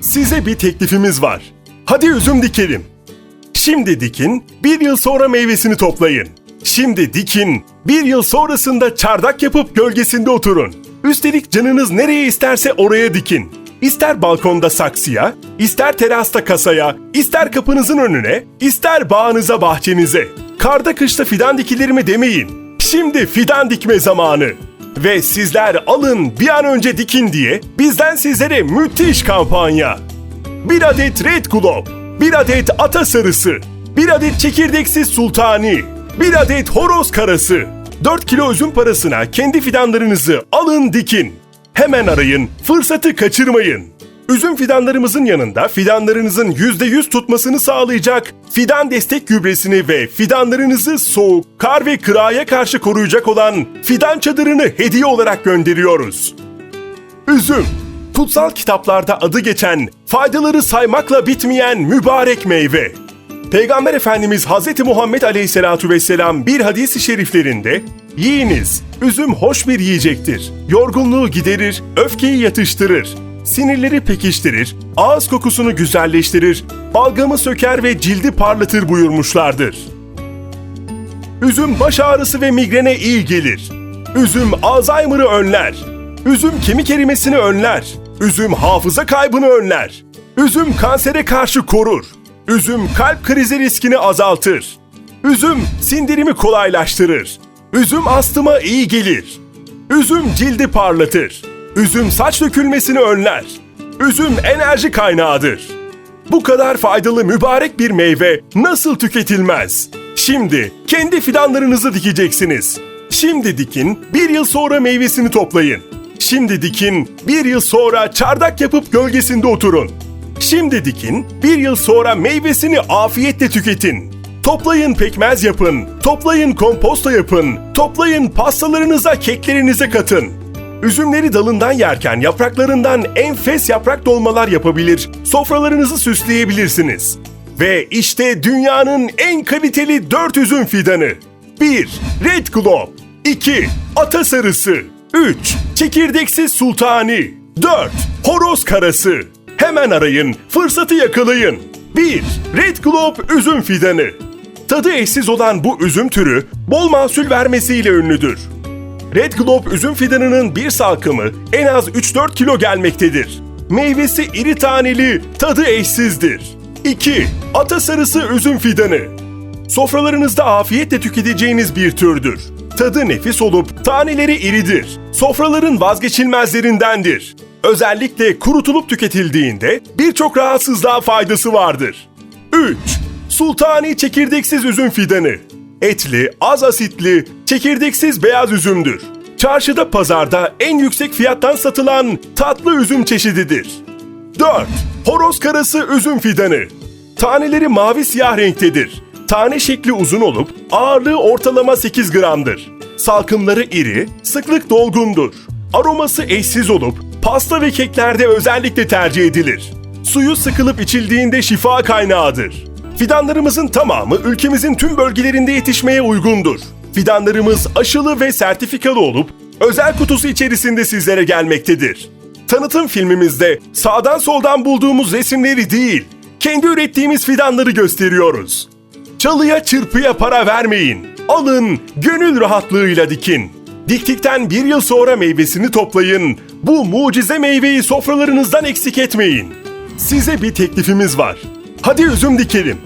Size bir teklifimiz var. Hadi üzüm dikelim. Şimdi dikin, bir yıl sonra meyvesini toplayın. Şimdi dikin, bir yıl sonrasında çardak yapıp gölgesinde oturun. Üstelik canınız nereye isterse oraya dikin. İster balkonda saksıya, ister terasta kasaya, ister kapınızın önüne, ister bağınıza bahçenize. Karda kışta fidan dikilir mi demeyin. Şimdi fidan dikme zamanı. Ve sizler alın bir an önce dikin diye bizden sizlere müthiş kampanya. Bir adet Red Globe, bir adet Ata Sarısı, bir adet çekirdeksiz Sultani, bir adet Horoz Karası. 4 kilo üzüm parasına kendi fidanlarınızı alın dikin. Hemen arayın, fırsatı kaçırmayın. Üzüm fidanlarımızın yanında fidanlarınızın %100 tutmasını sağlayacak fidan destek gübresini ve fidanlarınızı soğuk, kar ve kıraya karşı koruyacak olan fidan çadırını hediye olarak gönderiyoruz. Üzüm, kutsal kitaplarda adı geçen, faydaları saymakla bitmeyen mübarek meyve. Peygamber Efendimiz Hz. Muhammed Aleyhisselatu Vesselam bir hadis-i şeriflerinde Yiyiniz, üzüm hoş bir yiyecektir. Yorgunluğu giderir, öfkeyi yatıştırır, sinirleri pekiştirir, ağız kokusunu güzelleştirir, balgamı söker ve cildi parlatır buyurmuşlardır. Üzüm baş ağrısı ve migrene iyi gelir. Üzüm Alzheimer'ı önler. Üzüm kemik erimesini önler. Üzüm hafıza kaybını önler. Üzüm kansere karşı korur. Üzüm kalp krizi riskini azaltır. Üzüm sindirimi kolaylaştırır. Üzüm astıma iyi gelir. Üzüm cildi parlatır. Üzüm saç dökülmesini önler. Üzüm enerji kaynağıdır. Bu kadar faydalı mübarek bir meyve nasıl tüketilmez? Şimdi kendi fidanlarınızı dikeceksiniz. Şimdi dikin, bir yıl sonra meyvesini toplayın. Şimdi dikin, bir yıl sonra çardak yapıp gölgesinde oturun. Şimdi dikin, bir yıl sonra meyvesini afiyetle tüketin. Toplayın pekmez yapın, toplayın komposta yapın, toplayın pastalarınıza, keklerinize katın. Üzümleri dalından yerken yapraklarından enfes yaprak dolmalar yapabilir, sofralarınızı süsleyebilirsiniz. Ve işte dünyanın en kaliteli 4 üzüm fidanı. 1. Red Globe 2. Ata Sarısı 3. Çekirdeksiz Sultani 4. Horoz Karası Hemen arayın, fırsatı yakalayın. 1. Red Globe üzüm fidanı. Tadı eşsiz olan bu üzüm türü bol mahsul vermesiyle ünlüdür. Red Globe üzüm fidanının bir salkımı en az 3-4 kilo gelmektedir. Meyvesi iri taneli, tadı eşsizdir. 2. Ata sarısı üzüm fidanı. Sofralarınızda afiyetle tüketeceğiniz bir türdür. Tadı nefis olup taneleri iridir. Sofraların vazgeçilmezlerindendir. Özellikle kurutulup tüketildiğinde birçok rahatsızlığa faydası vardır. 3. Sultani çekirdeksiz üzüm fidanı. Etli, az asitli, çekirdeksiz beyaz üzümdür. Çarşıda pazarda en yüksek fiyattan satılan tatlı üzüm çeşididir. 4. Horoz karası üzüm fidanı. Taneleri mavi siyah renktedir. Tane şekli uzun olup ağırlığı ortalama 8 gramdır. Salkımları iri, sıklık dolgundur. Aroması eşsiz olup pasta ve keklerde özellikle tercih edilir. Suyu sıkılıp içildiğinde şifa kaynağıdır. Fidanlarımızın tamamı ülkemizin tüm bölgelerinde yetişmeye uygundur. Fidanlarımız aşılı ve sertifikalı olup özel kutusu içerisinde sizlere gelmektedir. Tanıtım filmimizde sağdan soldan bulduğumuz resimleri değil, kendi ürettiğimiz fidanları gösteriyoruz. Çalıya çırpıya para vermeyin. Alın, gönül rahatlığıyla dikin. Diktikten bir yıl sonra meyvesini toplayın. Bu mucize meyveyi sofralarınızdan eksik etmeyin. Size bir teklifimiz var. Hadi üzüm dikelim.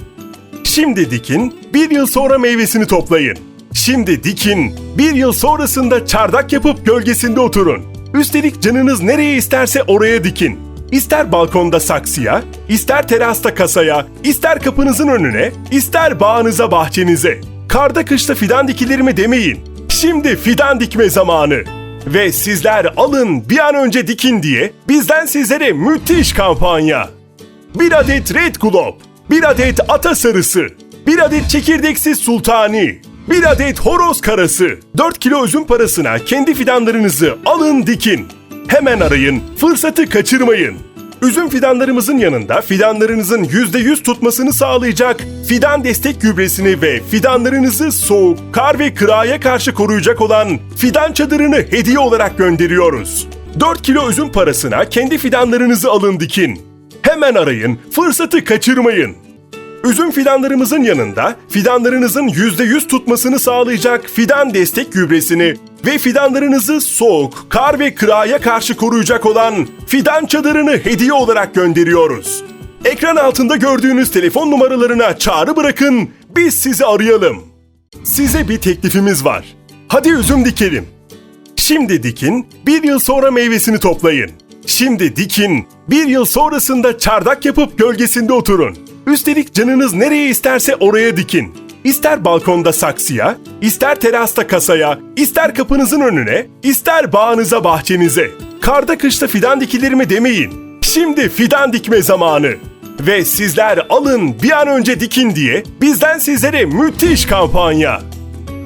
Şimdi dikin, bir yıl sonra meyvesini toplayın. Şimdi dikin, bir yıl sonrasında çardak yapıp gölgesinde oturun. Üstelik canınız nereye isterse oraya dikin. İster balkonda saksıya, ister terasta kasaya, ister kapınızın önüne, ister bağınıza bahçenize. Karda kışta fidan dikilir demeyin. Şimdi fidan dikme zamanı. Ve sizler alın bir an önce dikin diye bizden sizlere müthiş kampanya. Bir adet Red Globe, bir adet Ata Sarısı, bir adet çekirdeksiz Sultani, bir adet Horoz Karası. 4 kilo üzüm parasına kendi fidanlarınızı alın dikin. Hemen arayın, fırsatı kaçırmayın. Üzüm fidanlarımızın yanında fidanlarınızın %100 tutmasını sağlayacak fidan destek gübresini ve fidanlarınızı soğuk, kar ve kıraya karşı koruyacak olan fidan çadırını hediye olarak gönderiyoruz. 4 kilo üzüm parasına kendi fidanlarınızı alın dikin. Hemen arayın, fırsatı kaçırmayın. Üzüm fidanlarımızın yanında fidanlarınızın %100 tutmasını sağlayacak fidan destek gübresini ve fidanlarınızı soğuk, kar ve kıraya karşı koruyacak olan fidan çadırını hediye olarak gönderiyoruz. Ekran altında gördüğünüz telefon numaralarına çağrı bırakın, biz sizi arayalım. Size bir teklifimiz var. Hadi üzüm dikelim. Şimdi dikin, bir yıl sonra meyvesini toplayın. Şimdi dikin, bir yıl sonrasında çardak yapıp gölgesinde oturun. Üstelik canınız nereye isterse oraya dikin. İster balkonda saksıya, ister terasta kasaya, ister kapınızın önüne, ister bağınıza bahçenize. Karda kışta fidan dikilir mi demeyin. Şimdi fidan dikme zamanı. Ve sizler alın bir an önce dikin diye bizden sizlere müthiş kampanya.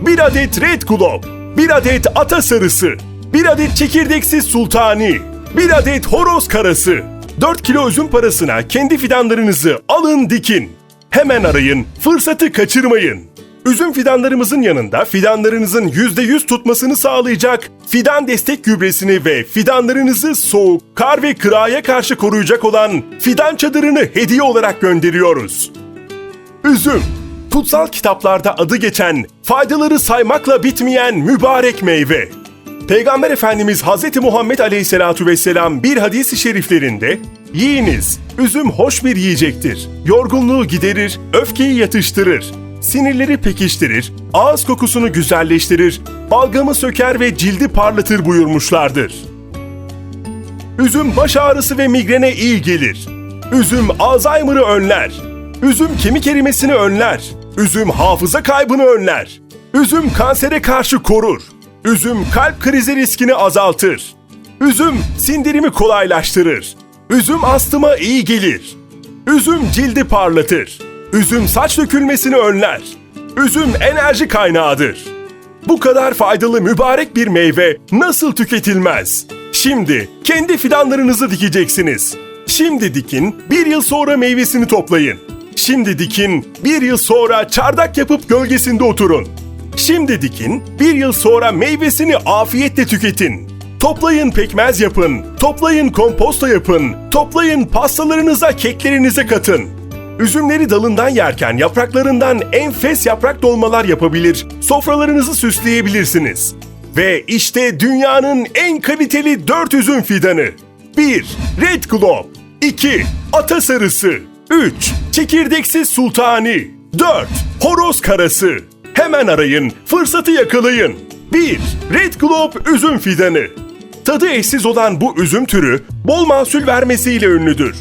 Bir adet Red Globe, bir adet Ata Sarısı, bir adet çekirdeksiz Sultani, bir adet Horoz Karası. 4 kilo üzüm parasına kendi fidanlarınızı alın dikin. Hemen arayın, fırsatı kaçırmayın. Üzüm fidanlarımızın yanında fidanlarınızın %100 tutmasını sağlayacak fidan destek gübresini ve fidanlarınızı soğuk, kar ve kıraya karşı koruyacak olan fidan çadırını hediye olarak gönderiyoruz. Üzüm, kutsal kitaplarda adı geçen, faydaları saymakla bitmeyen mübarek meyve. Peygamber Efendimiz Hz. Muhammed Aleyhisselatu Vesselam bir hadis-i şeriflerinde Yiyiniz, üzüm hoş bir yiyecektir. Yorgunluğu giderir, öfkeyi yatıştırır. Sinirleri pekiştirir, ağız kokusunu güzelleştirir, balgamı söker ve cildi parlatır buyurmuşlardır. Üzüm baş ağrısı ve migrene iyi gelir. Üzüm Alzheimer'ı önler. Üzüm kemik erimesini önler. Üzüm hafıza kaybını önler. Üzüm kansere karşı korur. Üzüm kalp krizi riskini azaltır. Üzüm sindirimi kolaylaştırır. Üzüm astıma iyi gelir. Üzüm cildi parlatır. Üzüm saç dökülmesini önler. Üzüm enerji kaynağıdır. Bu kadar faydalı mübarek bir meyve nasıl tüketilmez? Şimdi kendi fidanlarınızı dikeceksiniz. Şimdi dikin, bir yıl sonra meyvesini toplayın. Şimdi dikin, bir yıl sonra çardak yapıp gölgesinde oturun. Şimdi dikin, bir yıl sonra meyvesini afiyetle tüketin. Toplayın pekmez yapın, toplayın komposta yapın, toplayın pastalarınıza, keklerinize katın. Üzümleri dalından yerken yapraklarından enfes yaprak dolmalar yapabilir, sofralarınızı süsleyebilirsiniz. Ve işte dünyanın en kaliteli 4 üzüm fidanı. 1. Red Globe 2. Ata Sarısı 3. Çekirdeksiz Sultani 4. Horoz Karası Hemen arayın, fırsatı yakalayın. 1. Red Globe üzüm fidanı. Tadı eşsiz olan bu üzüm türü bol mahsul vermesiyle ünlüdür.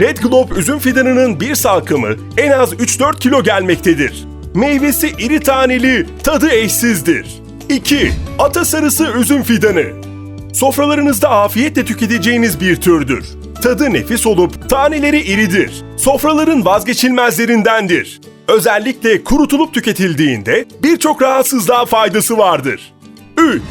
Red Globe üzüm fidanının bir salkımı en az 3-4 kilo gelmektedir. Meyvesi iri taneli, tadı eşsizdir. 2. Ata sarısı üzüm fidanı. Sofralarınızda afiyetle tüketeceğiniz bir türdür. Tadı nefis olup taneleri iridir. Sofraların vazgeçilmezlerindendir. Özellikle kurutulup tüketildiğinde birçok rahatsızlığa faydası vardır. 3.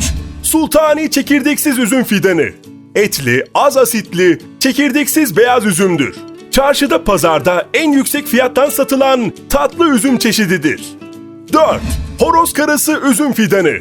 Sultani çekirdeksiz üzüm fidanı. Etli, az asitli, çekirdeksiz beyaz üzümdür. Çarşıda pazarda en yüksek fiyattan satılan tatlı üzüm çeşididir. 4. Horoz karası üzüm fidanı.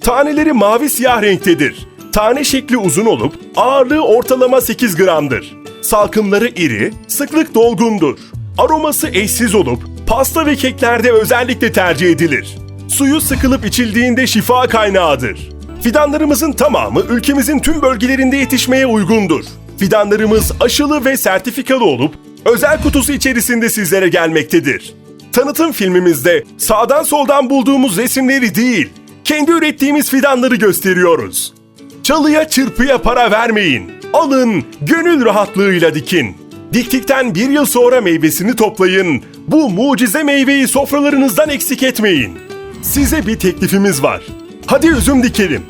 Taneleri mavi siyah renktedir. Tane şekli uzun olup ağırlığı ortalama 8 gramdır. Salkımları iri, sıklık dolgundur. Aroması eşsiz olup pasta ve keklerde özellikle tercih edilir. Suyu sıkılıp içildiğinde şifa kaynağıdır. Fidanlarımızın tamamı ülkemizin tüm bölgelerinde yetişmeye uygundur. Fidanlarımız aşılı ve sertifikalı olup özel kutusu içerisinde sizlere gelmektedir. Tanıtım filmimizde sağdan soldan bulduğumuz resimleri değil, kendi ürettiğimiz fidanları gösteriyoruz. Çalıya çırpıya para vermeyin. Alın, gönül rahatlığıyla dikin. Diktikten bir yıl sonra meyvesini toplayın. Bu mucize meyveyi sofralarınızdan eksik etmeyin. Size bir teklifimiz var. Hadi üzüm dikelim.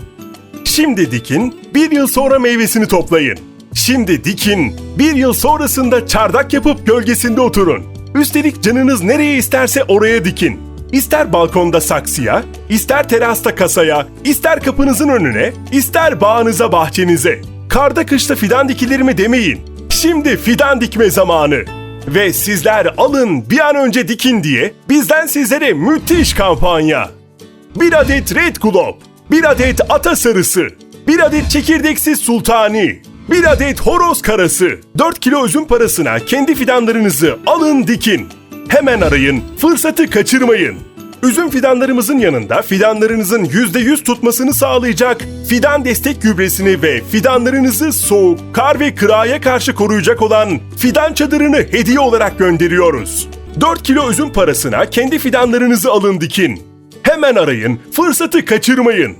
Şimdi dikin, bir yıl sonra meyvesini toplayın. Şimdi dikin, bir yıl sonrasında çardak yapıp gölgesinde oturun. Üstelik canınız nereye isterse oraya dikin. İster balkonda saksıya, ister terasta kasaya, ister kapınızın önüne, ister bağınıza bahçenize. Karda kışta fidan dikilir mi demeyin. Şimdi fidan dikme zamanı. Ve sizler alın bir an önce dikin diye bizden sizlere müthiş kampanya. Bir adet Red Globe, bir adet Ata Sarısı, bir adet çekirdeksiz Sultani, 1 adet horoz karası, 4 kilo üzüm parasına kendi fidanlarınızı alın dikin. Hemen arayın, fırsatı kaçırmayın. Üzüm fidanlarımızın yanında fidanlarınızın %100 tutmasını sağlayacak fidan destek gübresini ve fidanlarınızı soğuk, kar ve kıraya karşı koruyacak olan fidan çadırını hediye olarak gönderiyoruz. 4 kilo üzüm parasına kendi fidanlarınızı alın dikin. Hemen arayın, fırsatı kaçırmayın.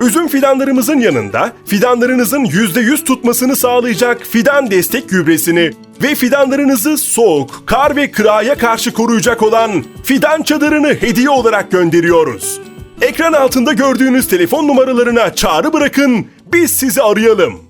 Üzüm fidanlarımızın yanında fidanlarınızın %100 tutmasını sağlayacak fidan destek gübresini ve fidanlarınızı soğuk, kar ve kıraya karşı koruyacak olan fidan çadırını hediye olarak gönderiyoruz. Ekran altında gördüğünüz telefon numaralarına çağrı bırakın, biz sizi arayalım.